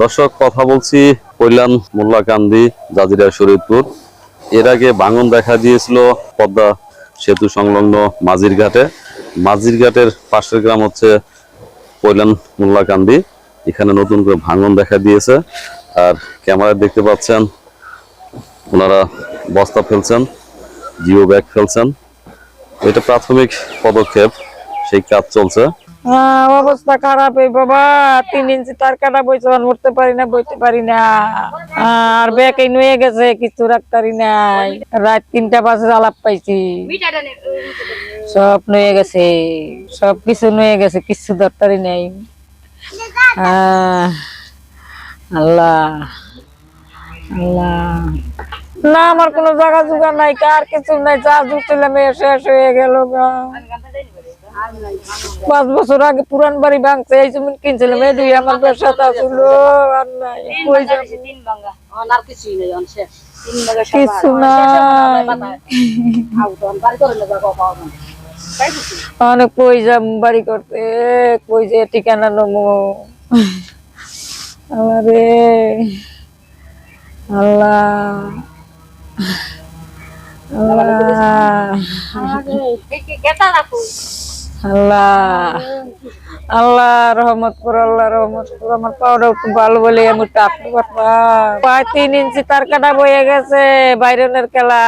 দর্শক কথা বলছি কল্যাণ মোল্লাকান্দি জাজিরা শরীদপুর এর আগে ভাঙন দেখা দিয়েছিল পদ্মা সেতু সংলগ্ন মাঝিরঘাটে মাঝিরঘাটের মাঝির ঘাটের পাশের গ্রাম হচ্ছে কৈলান মোল্লাকান্দি। এখানে নতুন করে ভাঙন দেখা দিয়েছে। আর ক্যামেরায় দেখতে পাচ্ছেন, ওনারা বস্তা ফেলছেন, জিও ব্যাগ ফেলছেন। এটা প্রাথমিক পদক্ষেপ, সেই কাজ চলছে। হ্যাঁ, অবস্থা খারাপ এই বাবা। তিন ইঞ্চি তার কাটা বইছে উঠতে পারি না বইতে পারি না। আর ব্যাকে নুয়ে গেছে কিছু রাখতারি নাই। রাত তিনটা বাজে আলাপ পাইছি। সব নুয়ে গেছে সব কিছু নুয়ে গেছে কিছু দরকারি নাই। আল্লাহ আল্লাহ। না আমার কোনো জায়গা জোগা নাই কার কিছু নাই যা জুটছিলাম এ শেষ হয়ে গেল গা। পাঁচ বছর আগে পুরান বাড়ি ভাঙছে এই জমি কিনছিলাম এই দুই আমার ব্যবসা ছিল আর নাই? কিছু নাই। অনেক কই যাম বাড়ি করতে কই যে ঠিকানা নমো। আল্লাহ রে। আল্লাহ। আল্লাহ। আল্লাহ। আল্লাহ, রহমত আল্লাহ, রহমত আমার পাওয়াটা একটু ভালো বলে আমি টাপতে পারতাম প্রায় তিন ইঞ্চি তার কাটা বয়ে গেছে, বাইরনের খেলা।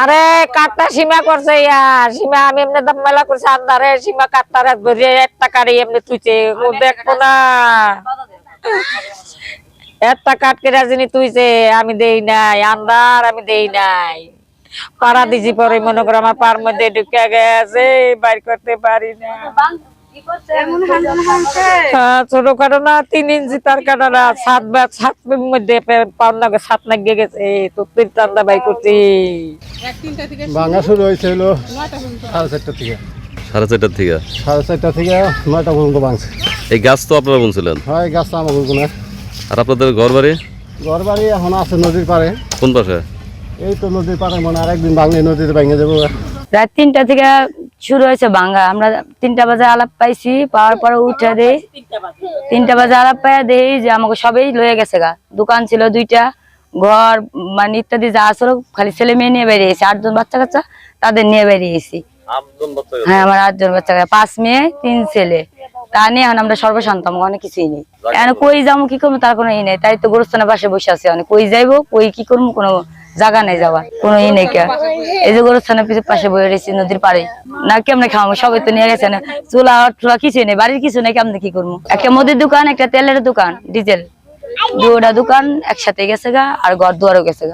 আরে, কাটটা সীমা করছে ইয়া। সীমা, আমি এমনি দাম মেলা করছে আন্দারে সীমা কাটটা রাত ভরে একটা কারি এমনি তুইছে দেখব না। একটা কাট কেটে যিনি তুইছে আমি দেই নাই আন্দার আমি দেই নাই। পাড়া দিছি পরে মনে করো আমার পার মধ্যে ঢুকে গেছে বাইর করতে পারি না। হ্যাঁ, তিন ইঞ্চি তার সাত বা সাত মধ্যে সাত নাগিয়ে গেছে তো তিন টান্দা বাই করছি। ভাঙা শুরু হয়েছে সাড়ে চারটা থেকে সাড়ে চারটার থেকে সাড়ে চারটা থেকে নয়টা পর্যন্ত ভাঙছে। এই গাছ তো আপনারা বলছিলেন হয় গাছটা আমার কোনো আর আপনাদের ঘর বাড়ি ঘর বাড়ি এখন আছে নদীর পাড়ে। কোন পাশে? এই তো নদীর পাড়ে মনে আর একদিন ভাঙলে নদীতে ভেঙে যাব। রাত তিনটা থেকে শুরু হয়েছে ভাঙ্গা আমরা তিনটা বাজে আলাপ পাইছি পাওয়ার পরে উঠে দেই। তিনটা বাজে আলাপ পাইয়া দেই যে আমাকে সবাই লয়ে গেছে গা। দোকান ছিল দুইটা ঘর মানে ইত্যাদি যা আসলো খালি ছেলে মেয়ে নিয়ে বেরিয়ে বেরিয়েছি আটজন বাচ্চা কাচ্চা তাদের নিয়ে বেরিয়েছি হ্যাঁ আমার আটজন বাচ্চা কাচ্চা, পাঁচ মেয়ে তিন ছেলে। তা নিয়ে এখন আমরা সর্বশান্ত আমাকে অনেক কিছুই নেই। এখন কই যাব কি করব তার কোনো ই নেই। তাই তো গোরস্থানের পাশে বসে আছি অনেক কই যাইবো কই কি করব কোনো জায়গা নেই যাওয়ার কোনো ই নেই এই যে গোরস্থানের পিছনে পাশে বয়ে রয়েছি নদীর পাড়ে। না কেমনে খাওয়াবো? সবাই তো নিয়ে গেছে না। চুলা টুলা কিছু নেই বাড়ির কিছু নেই কেমনে কি করব? একটা মুদির দোকান একটা তেলের দোকান ডিজেল। দুটা দোকান একসাথে গেছে গা আর ঘর দুয়ারও গেছে গা।